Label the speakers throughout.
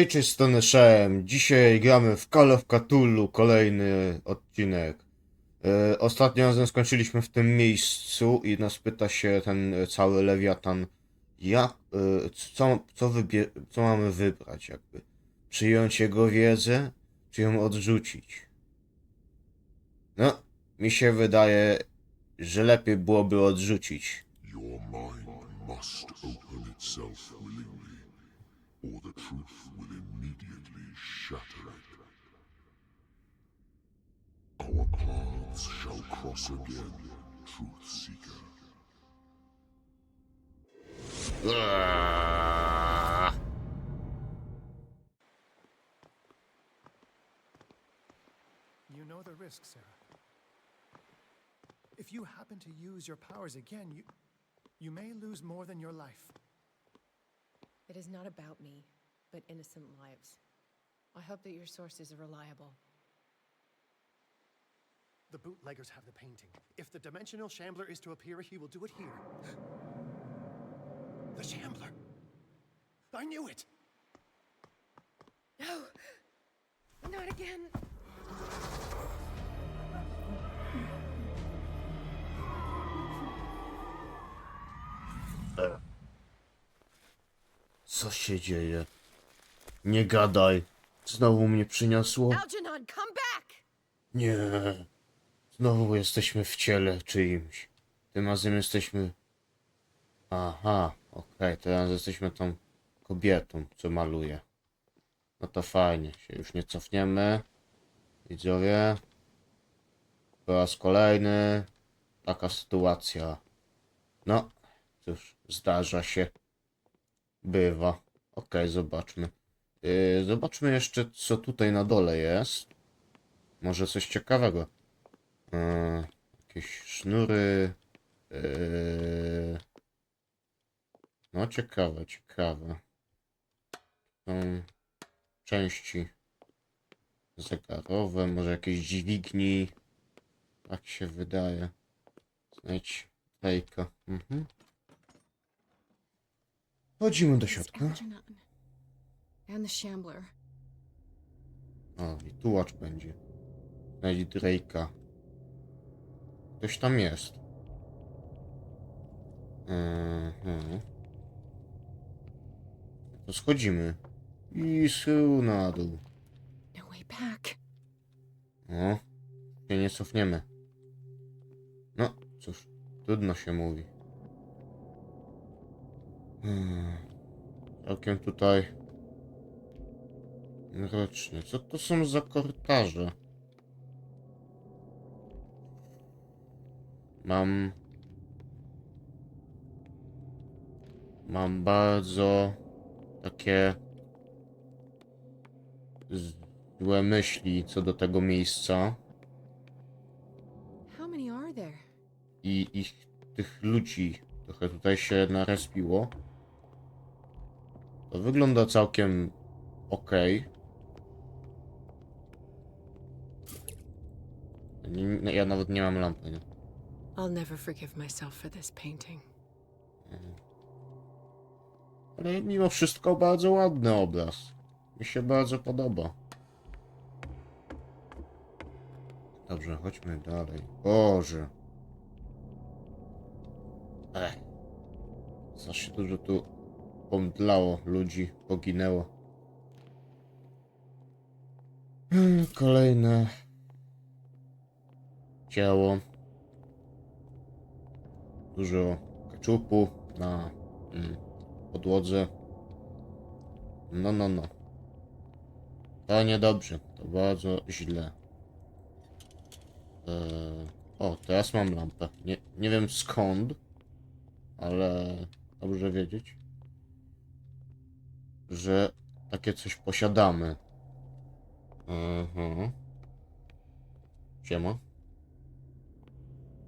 Speaker 1: Hej, cześć, strony Shem. Dzisiaj gramy w Call of Cthulhu, kolejny odcinek. E, ostatnio razem skończyliśmy w tym miejscu i nas pyta się ten cały lewiatan, jak, e, co, co, co mamy wybrać jakby? Przyjąć jego wiedzę, czy ją odrzucić? No, mi się wydaje, że lepiej byłoby odrzucić.
Speaker 2: Your mind must open itself willingly, or the truth will immediately shatter it. Our paths shall cross again, Truth Seeker.
Speaker 1: Aaaa.
Speaker 3: You know the risk, Sarah. If you happen to use your powers again, you you may lose more than your life.
Speaker 4: It is not about me, but innocent lives. I hope that your sources are reliable.
Speaker 3: The bootleggers have the painting. If the dimensional shambler is to appear, he will do it here. The shambler. I knew it.
Speaker 4: No! Not again!
Speaker 1: Co się dzieje? Nie gadaj. Znowu mnie przyniosło?
Speaker 4: Algernon, come back!
Speaker 1: Nie. Znowu jesteśmy w ciele czyimś. Tym razem jesteśmy... Aha, okej, teraz jesteśmy tą kobietą, co maluje. No to fajnie, się już nie cofniemy. Widzowie. Po raz kolejny taka sytuacja. No, cóż, zdarza się. Bywa. Okej, zobaczmy. Yy, zobaczmy jeszcze, co tutaj na dole jest. Może coś ciekawego. Yy, jakieś sznury. Yy... No, ciekawe, ciekawe. Są części zegarowe, może jakieś dźwigni. Tak się wydaje. Znajdź fejka. Mhm. Wchodzimy do środka. O, i tułacz będzie. Znajdź Drake'a. Ktoś tam jest. Mhm. To schodzimy. I sył na dół.
Speaker 4: No way back.
Speaker 1: O, się nie cofniemy. No, cóż, trudno się mówi. Hmm. Tutaj mrocznie. Co to są za korytarze? Mam... Mam bardzo takie złe myśli co do tego miejsca i ich tych ludzi trochę tutaj się narespiło. To wygląda całkiem ok. Nie- Ja nawet nie mam lampy. Nie?
Speaker 4: I'll never forgive myself for this painting.
Speaker 1: Ale mimo wszystko bardzo ładny obraz. Mi się bardzo podoba. Dobrze, chodźmy dalej. Boże. Ech. Strasznie dużo tu pomdlało ludzi, poginęło. Mm, Kolejne ciało. Dużo keczupu na mm, podłodze. No, no, no. To niedobrze. To bardzo źle. Eee, o, teraz mam lampę. Nie, nie wiem skąd, ale dobrze wiedzieć, że takie coś posiadamy. Mhm. Siema.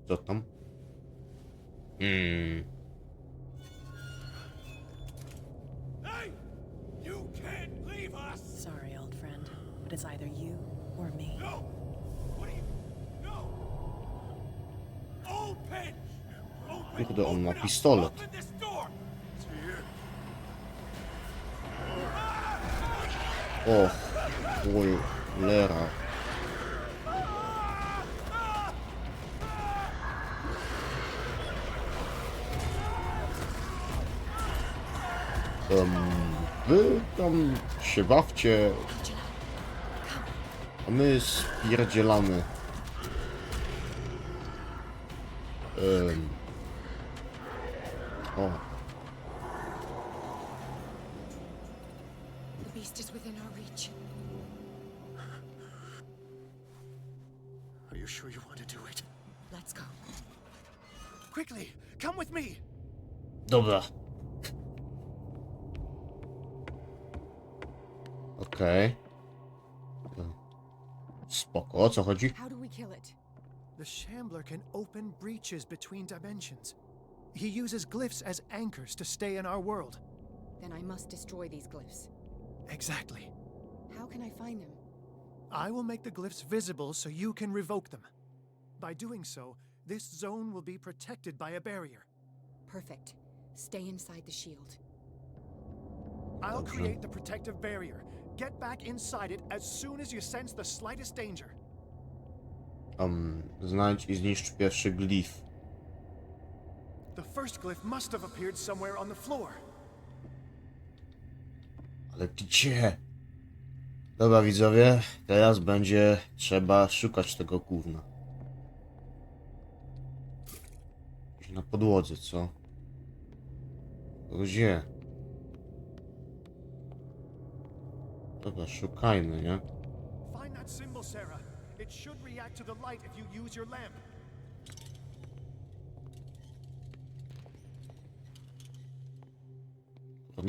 Speaker 1: Co tam? Hmm.
Speaker 3: Hey! You can't leave us!
Speaker 5: Sorry, old friend, but it's either you or me.
Speaker 3: No! What are you? No! Open,
Speaker 1: on ma
Speaker 3: open up!
Speaker 1: pistolet.
Speaker 3: Open this door! It's here.
Speaker 1: O, cholera. Um, wy tam się bawcie, a my spierdzielamy. Um.
Speaker 4: Beast is within our reach.
Speaker 3: Are you sure you want to do it?
Speaker 4: Let's go.
Speaker 3: Quickly, come with me!
Speaker 1: dobra. Okej. Spoko, o co chodzi?
Speaker 4: How do we kill it?
Speaker 3: The Shambler can open breaches between dimensions. He uses glyphs as anchors to stay in our world.
Speaker 4: Then I must destroy these glyphs.
Speaker 3: Exactly.
Speaker 4: How can I find them?
Speaker 3: I will make the glyphs visible so you can revoke them. By doing so, this zone will be protected by a barrier.
Speaker 4: Perfect. Stay inside the shield.
Speaker 3: I'll create the protective barrier. Get back inside it as soon as you sense the slightest danger.
Speaker 1: Um, znajdź i zniszcz pierwszy glif.
Speaker 3: The first glyph must have appeared somewhere on the floor.
Speaker 1: Ale gdzie? Dobra widzowie, teraz będzie trzeba szukać tego gówna. Na podłodze, co? Gdzie? Dobra, szukajmy, nie?
Speaker 3: Find that symbol, Sarah. It should react to the light if you use your lamp.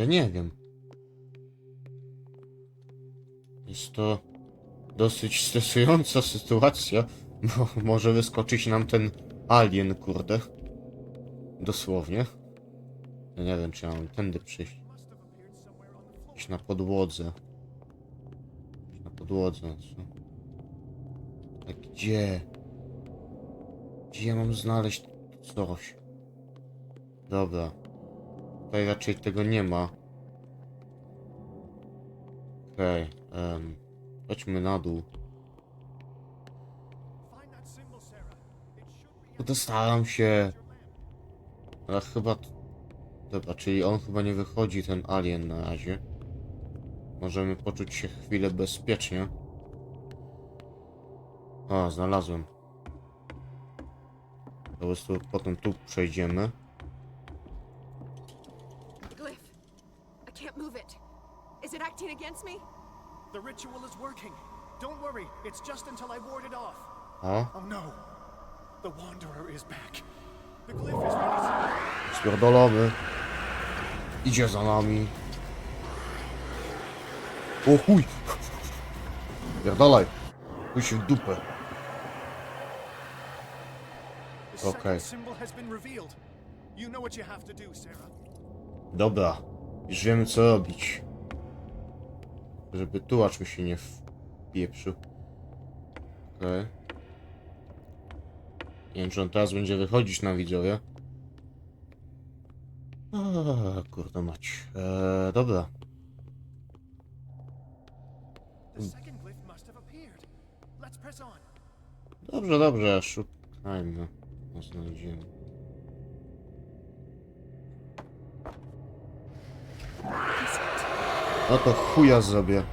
Speaker 1: Nie wiem. Jest to dosyć stresująca sytuacja, bo może wyskoczyć nam ten alien, kurde. Dosłownie. Ja nie wiem, czy ja mam tędy przyjść. Gdzieś na podłodze. Gdzieś na podłodze, co? Gdzie? Gdzie ja mam znaleźć coś? Dobra. Tutaj raczej tego nie ma. Okej, em, chodźmy na dół. Staram się. Ale chyba... Dobra, czyli on chyba nie wychodzi, ten alien na razie. Możemy poczuć się chwilę bezpiecznie. O, znalazłem. Po prostu potem tu przejdziemy.
Speaker 4: Glyph! I can't move it. Is it acting against me?
Speaker 3: The ritual is working. Don't worry, it's just until I ward it off.
Speaker 1: O,
Speaker 3: Oh no. The Wanderer is back. The glyph is ready.
Speaker 1: spierdolony. Idzie za nami. O chuj! Pierdolaj. Chuj się w dupę.
Speaker 3: The second
Speaker 1: Okay.
Speaker 3: symbol has been revealed. You know what you have to do, Sarah.
Speaker 1: Dobra, już wiemy co robić. Żeby tułacz mi się nie wpieprzył. Okej. Nie wiem, czy on teraz będzie wychodzić na widzowie. Eee, kurde mać. Eee, dobra. Dobrze, dobrze, szukajmy. No, znajdziemy. No to chuja zrobię.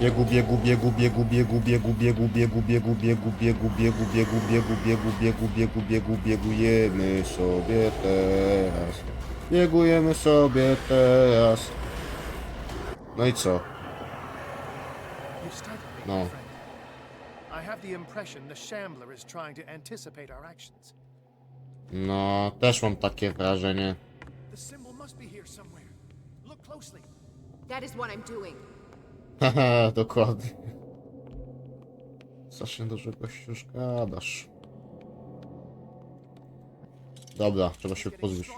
Speaker 1: Biegu, biegu, biegu, biegu, biegu, biegu, biegu, biegu, biegu, biegu, biegu, biegu, biegu, biegu, biegu, biegu, biegu, biegu, biegujemy sobie teraz. Biegujemy sobie teraz. No i co? No. No, też mam takie wrażenie.
Speaker 3: The symbol must be here somewhere closely.
Speaker 4: That is what I'm doing.
Speaker 1: Haha, dokładnie. Strasznie dużo gościu już gadasz. Dobra, trzeba się pozbyć.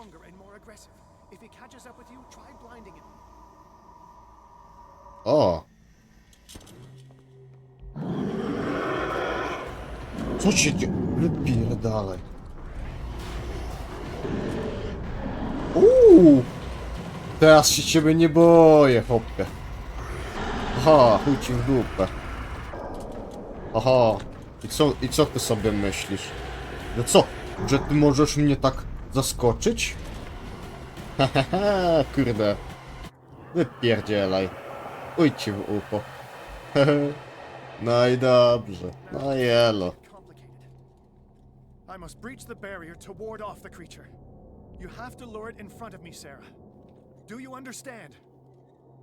Speaker 1: O! Co się dzieje? Wypierdalaj. Uuu! Teraz się ciebie nie boję, hopie. Aha, chuj ci w dupę. Aha. I co, I co ty sobie myślisz? No co? Że ty możesz mnie tak zaskoczyć? Hehehe, kurde. Wypierdzielaj. Uj ci w ucho. no i dobrze. No i elo.
Speaker 3: Complicated. I must breach the barrier to ward off the creature. You have to lure it in front of me, Sarah. Do you understand?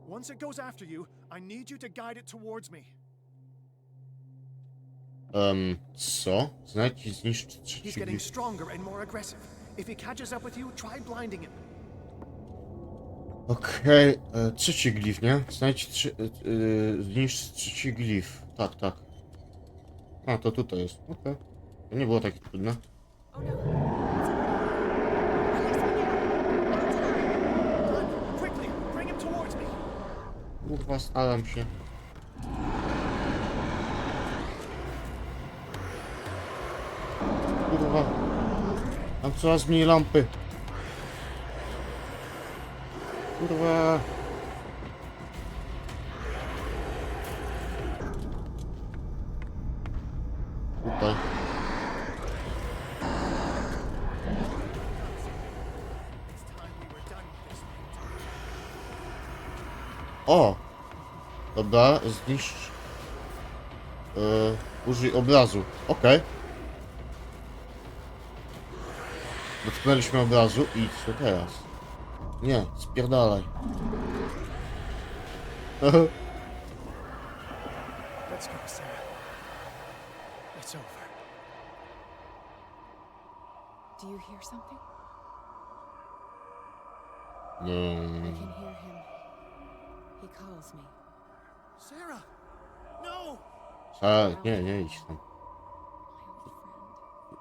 Speaker 3: Once it goes after you, I need you to guide it towards me.
Speaker 1: Um, co? Znajdź i zniszcz
Speaker 3: He's
Speaker 1: trzeci
Speaker 3: getting stronger and more aggressive. If he catches up with you, try blinding him.
Speaker 1: Okej, e, trzeci glif, nie? Znajdź trzy, e, e, zniszcz trzeci glif. Tak, tak. A, to tutaj jest. Okej. To nie było takie trudne.
Speaker 5: Oh no. Alex,
Speaker 3: Run! Quickly! Bring him towards me!
Speaker 1: Kurwa, staram się. Kurwa. Mam coraz mniej lampy. Kurwa. Tutaj. O! Dobra, zniszcz. Yy, użyj obrazu. Okej. Dotknęliśmy obrazu i co teraz? Nie, spierdalaj.
Speaker 3: Let's go, Sarah. It's over.
Speaker 4: Do you hear something? I
Speaker 1: No.
Speaker 4: can hear him. He calls me.
Speaker 3: No!
Speaker 1: A, nie, nie idź tam.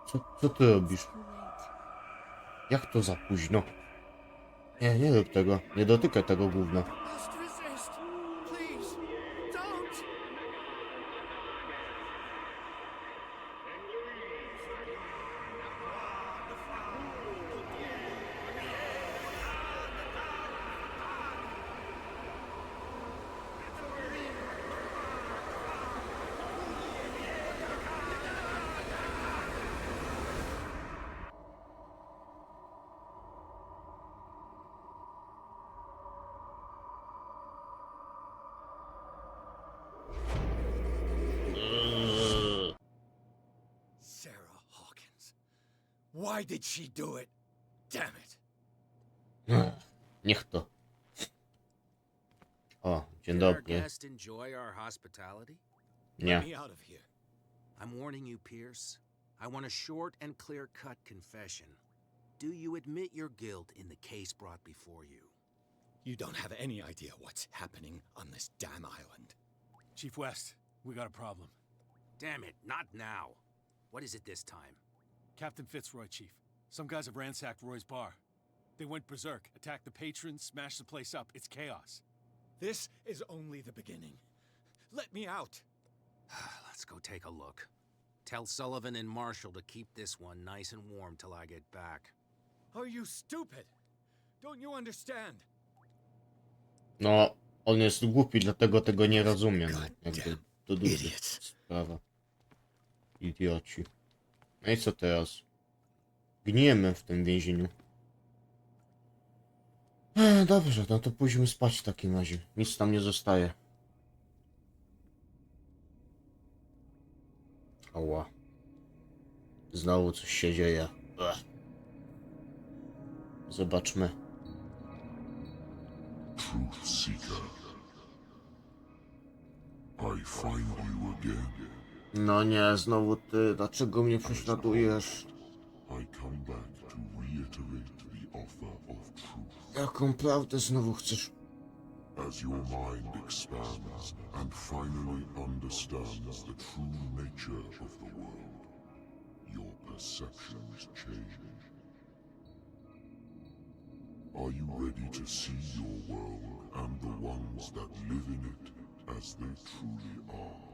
Speaker 1: Co, co ty robisz? Jak to za późno? Nie, nie rób tego. Nie dotykaj tego gówna.
Speaker 6: Why did she do it? Damn it.
Speaker 1: Niech to. O, dzień
Speaker 7: Did our
Speaker 1: dobry.
Speaker 7: guest enjoy our hospitality?
Speaker 6: Get
Speaker 1: Nie.
Speaker 6: me out of here.
Speaker 7: I'm warning you, Pierce. I want a short and clear cut confession. Do you admit your guilt in the case brought before you?
Speaker 6: You don't have any idea what's happening on this damn island.
Speaker 8: Chief West, we got a problem.
Speaker 7: Damn it, not now. What is it this time?
Speaker 8: Captain Fitzroy, Chief. Some guys have ransacked Roy's bar. They went berserk, attacked the patrons, smashed the place up. It's chaos.
Speaker 6: This is only the beginning. Let me out.
Speaker 7: Let's go take a look. Tell Sullivan and Marshall to keep this one nice and warm till I get back.
Speaker 6: Are you stupid? Don't you understand?
Speaker 1: No, on jest głupi, dlatego tego nie rozumie. No,
Speaker 6: God
Speaker 1: jakby
Speaker 6: damn
Speaker 1: to duża
Speaker 6: idiots.
Speaker 1: sprawa. Idioci. No i co teraz? Gniemy w tym więzieniu. E, dobrze, no to pójdźmy spać w takim razie. Nic tam nie zostaje. Ała. Znowu coś się dzieje. Ech. Zobaczmy.
Speaker 2: Truth Seeker. I find you again.
Speaker 1: No nie, znowu ty. Dlaczego mnie prześladujesz?
Speaker 2: I come back to reiterate the offer of truth.
Speaker 1: Jaką prawdę znowu chcesz?
Speaker 2: As your mind expands and finally understands the true nature of the world, your perceptions change. Are you ready to see your world and the ones that live in it as they truly are?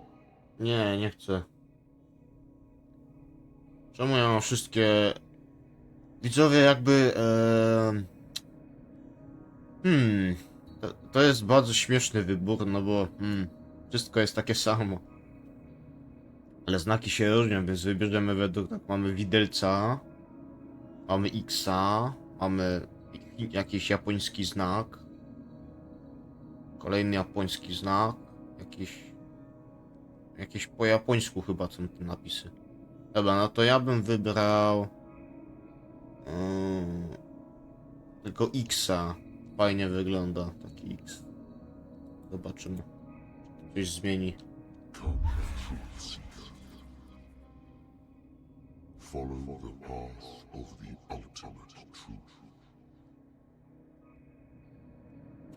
Speaker 1: Nie, nie chcę. Czemu ja mam wszystkie... Widzowie jakby... Hmm... To, to jest bardzo śmieszny wybór, no bo... Hmm, Wszystko jest takie samo. Ale znaki się różnią, więc wybierzemy według, tak, mamy widelca, mamy Xa, mamy jakiś japoński znak, kolejny japoński znak, jakiś, jakieś po japońsku chyba są te napisy. Dobra, no to ja bym wybrał mm, tylko Xa. Fajnie wygląda taki X. Zobaczymy. czy Coś zmieni.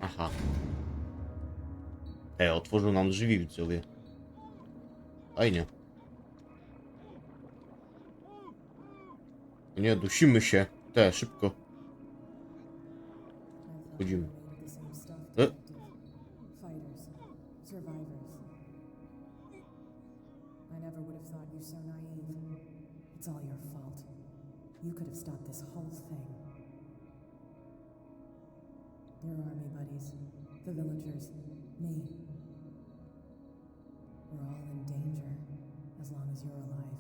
Speaker 1: Aha. Ej, otworzył nam drzwi, widzowie. Fajnie. Nie, dusimy się. Te, szybko. Chodzimy. E?
Speaker 9: Fighters, survivors. I never would have thought you so naive. It's all your fault. You could have stopped this whole thing. Your army buddies, the villagers, me. We're all in danger as long as you're alive.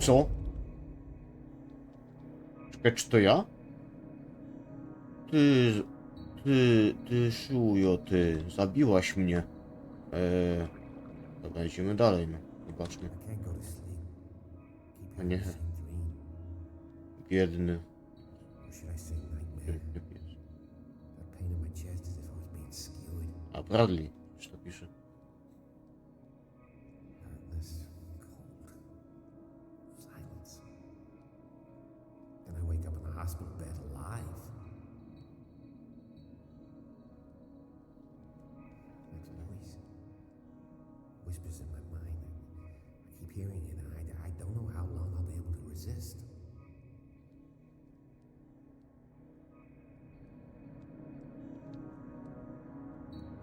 Speaker 1: Co? Czekaj, czy to ja? Ty, ty, ty, szujo, ty, zabiłaś mnie. Eee, dobra, idziemy dalej, no. Zobaczmy. A nie. Biedny.
Speaker 10: Skewered.
Speaker 1: A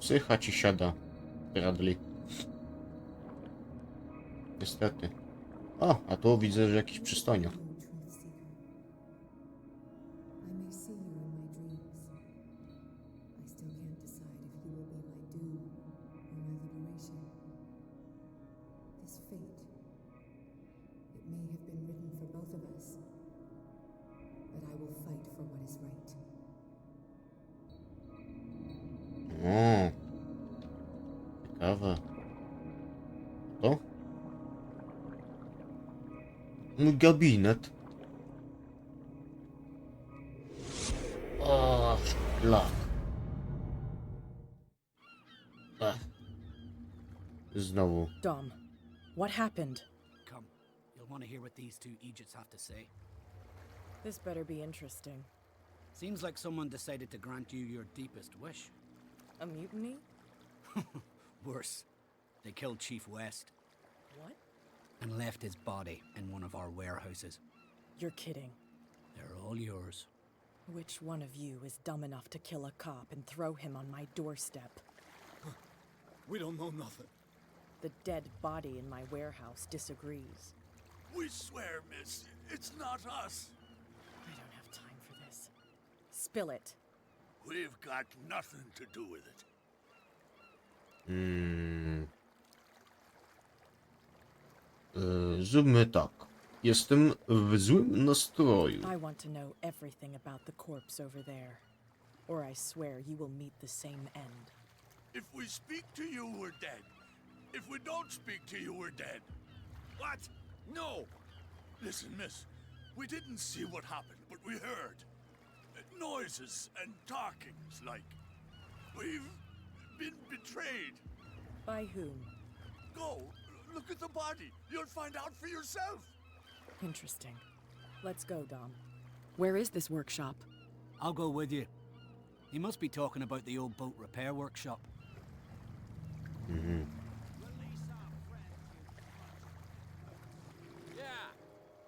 Speaker 1: Psycha ci siada, Bradley. Niestety. O, a tu widzę, że jakiś przystojniak.
Speaker 9: Gabinet. Ah,
Speaker 1: o, szlak. Ech. Ah. Znowu.
Speaker 5: Dom, what happened?
Speaker 11: Come, you'll want to hear what these two Egypts have to say.
Speaker 5: This better be interesting.
Speaker 11: Seems like someone decided to grant you your deepest wish.
Speaker 5: A mutiny?
Speaker 11: Worse, they killed Chief West
Speaker 5: What?
Speaker 11: And left his body in one of our warehouses.
Speaker 5: You're kidding.
Speaker 11: They're all yours.
Speaker 5: Which one of you is dumb enough to kill a cop and throw him on my doorstep?
Speaker 6: We don't know nothing.
Speaker 5: The dead body in my warehouse disagrees.
Speaker 6: We swear, miss, it's not us.
Speaker 5: I don't have time for this. Spill it.
Speaker 6: We've got nothing to do with it.
Speaker 1: Mm. E, Zróbmy tak. Jestem w złym nastroju.
Speaker 5: I want to know everything about the corpse over there. Or I swear you will meet the same end.
Speaker 6: If we speak to you, we're dead. If we don't speak to you, we're dead. What? No! Listen, miss, we didn't see what happened, but we heard. Noises and talkings, like. We've been betrayed.
Speaker 5: By whom?
Speaker 6: Go, look at the body. You'll find out for yourself.
Speaker 5: Interesting. Let's go, Dom. Where is this workshop?
Speaker 11: I'll go with you. He must be talking about the old boat repair workshop.
Speaker 1: Mm-hmm.
Speaker 12: Yeah,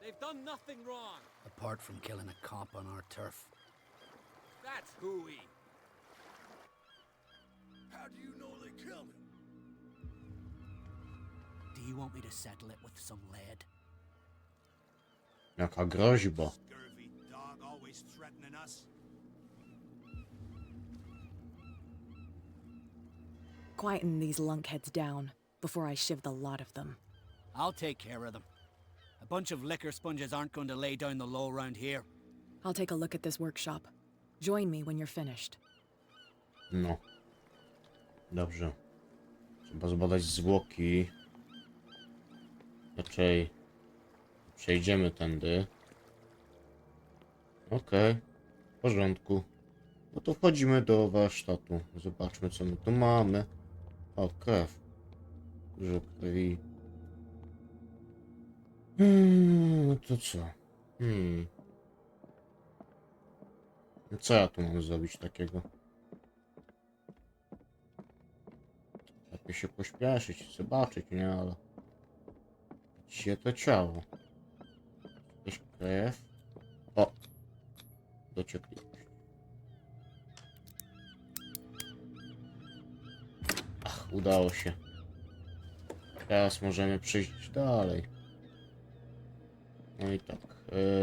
Speaker 12: they've done nothing wrong.
Speaker 11: Apart from killing a cop on our turf.
Speaker 12: That's hooey.
Speaker 6: How do you know they killed him?
Speaker 11: you want me to settle it with some lead?
Speaker 1: Jaka groźba.
Speaker 5: Quieten these lunkheads down before I shiv the lot of them.
Speaker 11: I'll take care of them. A bunch of liquor sponges aren't going to lay down the law around here.
Speaker 5: I'll take a look at this workshop. Join me when you're finished.
Speaker 1: No. Dobrze. Trzeba zbadać zwłoki. Raczej przejdziemy tędy. Okej. W porządku. No to wchodzimy do warsztatu. Zobaczmy co my tu mamy. O, krew. Dużo krwi. Hmm, no to co? Hmm. No co ja tu mam zrobić takiego? Lepiej się pośpieszyć, zobaczyć, nie, ale... Gdzie to ciało? Jakaś krew? O! Dociekliwość. Ach, udało się. Teraz możemy przejść dalej. No i tak.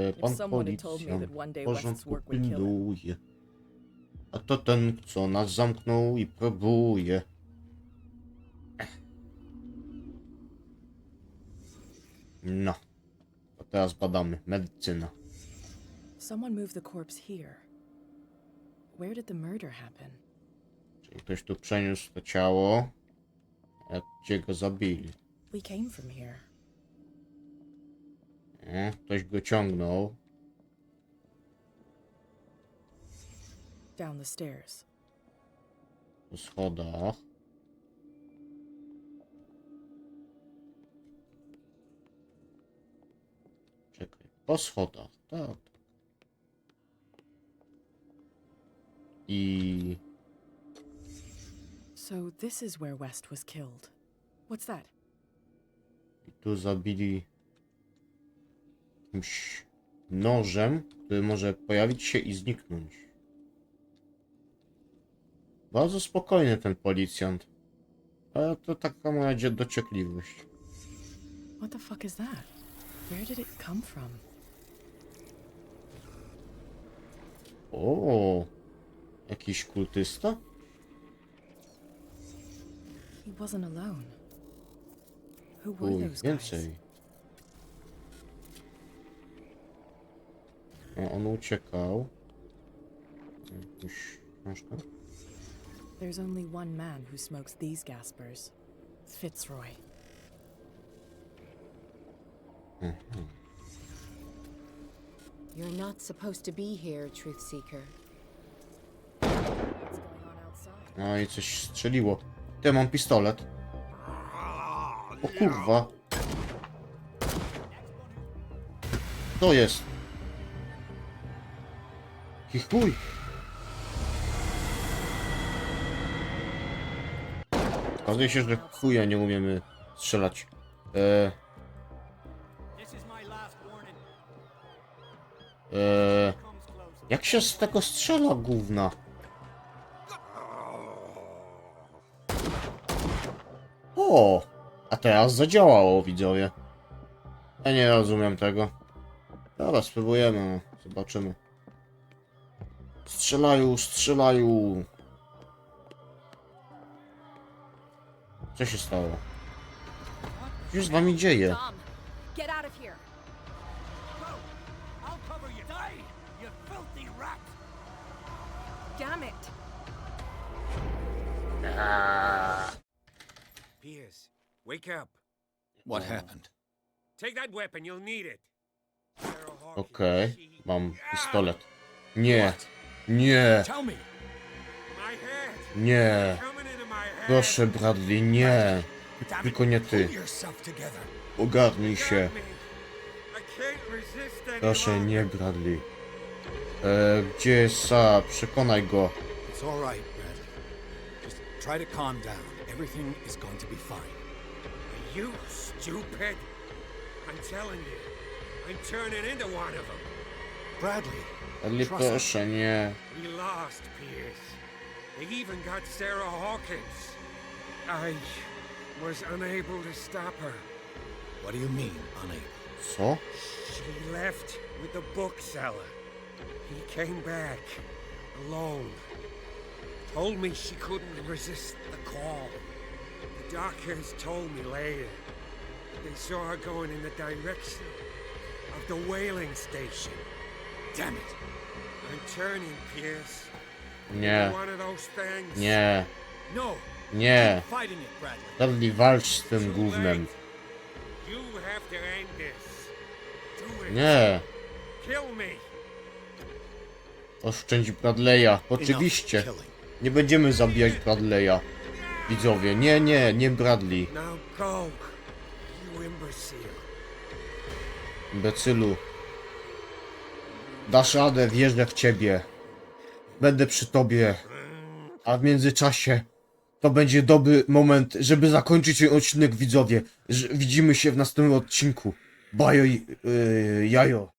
Speaker 1: E, pan policjant w porządku pilnuje. A to ten, co nas zamknął i próbuje. No. To teraz badamy. Medycyna.
Speaker 5: Someone moved the corpse here. Where did the murder happen?
Speaker 1: Czyli ktoś tu przeniósł to ciało. A gdzie go zabili?
Speaker 5: We came from here.
Speaker 1: O, ktoś go ciągnął.
Speaker 5: Down the stairs.
Speaker 1: Po schodach. Po schodach. Tak. I
Speaker 5: So this is where West was killed. What's that?
Speaker 1: I tu zabili jakimś nożem, który może pojawić się i zniknąć. Bardzo spokojny ten policjant. Ale to taka moja dociekliwość.
Speaker 5: What the fuck is that? Where did it come from?
Speaker 1: O, jakiś kultysta?
Speaker 5: He wasn't alone. Who were
Speaker 1: Uj,
Speaker 5: those guys?
Speaker 1: więcej. O, on uciekał.
Speaker 5: There's only one man who smokes these gaspers. Fitzroy.
Speaker 1: Mhm.
Speaker 4: You're not supposed to be here, Truth Seeker.
Speaker 1: No i coś strzeliło. Ty, mam pistolet. O kurwa. To jest. I chuj. Okazuje się, że chuja nie umiemy strzelać. E, e,
Speaker 11: close.
Speaker 1: jak się z tego strzela, gówna? O! A teraz zadziałało, widzowie. Ja nie rozumiem tego. Dobra, spróbujemy, no. zobaczymy. Strzelają, strzelają. Co się stało? Co się z wami dzieje?
Speaker 5: Damn it.
Speaker 12: Pierce, wake up.
Speaker 8: What happened?
Speaker 12: Take that weapon, you'll need it.
Speaker 1: Okej, mam pistolet. Nie, nie,
Speaker 8: Tell me.
Speaker 12: My head.
Speaker 1: nie.
Speaker 12: Coming into my head.
Speaker 1: Proszę, Bradley, nie. Tylko nie ty.
Speaker 8: Pull yourself together.
Speaker 1: Ogarnij się.
Speaker 12: Got me. I can't resist any
Speaker 1: Proszę,
Speaker 12: longer.
Speaker 1: nie, Bradley. E, gdzie jest Sa? Przekonaj go.
Speaker 8: It's all right, Bradley. Just try to calm down. Everything is going to be fine.
Speaker 12: Are you stupid? I'm telling you, I'm turning into one of them.
Speaker 8: Bradley,
Speaker 1: Bradley,
Speaker 8: Trust me.
Speaker 1: proszę, nie.
Speaker 12: We lost Pierce. They even got Sarah Hawkins. I was unable to stop her.
Speaker 8: what do you mean, unable?
Speaker 1: So?
Speaker 12: She left with the bookseller. He came back alone. told me she couldn't resist the call. The doctors told me later they saw her going in the direction of the whaling station. Damn it! I'm turning, Pierce.
Speaker 1: Yeah.
Speaker 12: One of those things.
Speaker 1: nie,
Speaker 11: No,
Speaker 1: nie.
Speaker 11: keep fighting it, Bradley.
Speaker 1: Dudley, walcz z tym
Speaker 12: Too
Speaker 1: gównem.
Speaker 12: late.
Speaker 1: Oszczędź Bradley'a. Oczywiście. Nie będziemy zabijać Bradley'a. Widzowie, nie, nie, nie Bradley. Imbecylu. Dasz radę, wierzę w ciebie. Będę przy tobie. A w międzyczasie to będzie dobry moment, żeby zakończyć ten odcinek, widzowie. Widzimy się w następnym odcinku. Bajo i yy, jajo.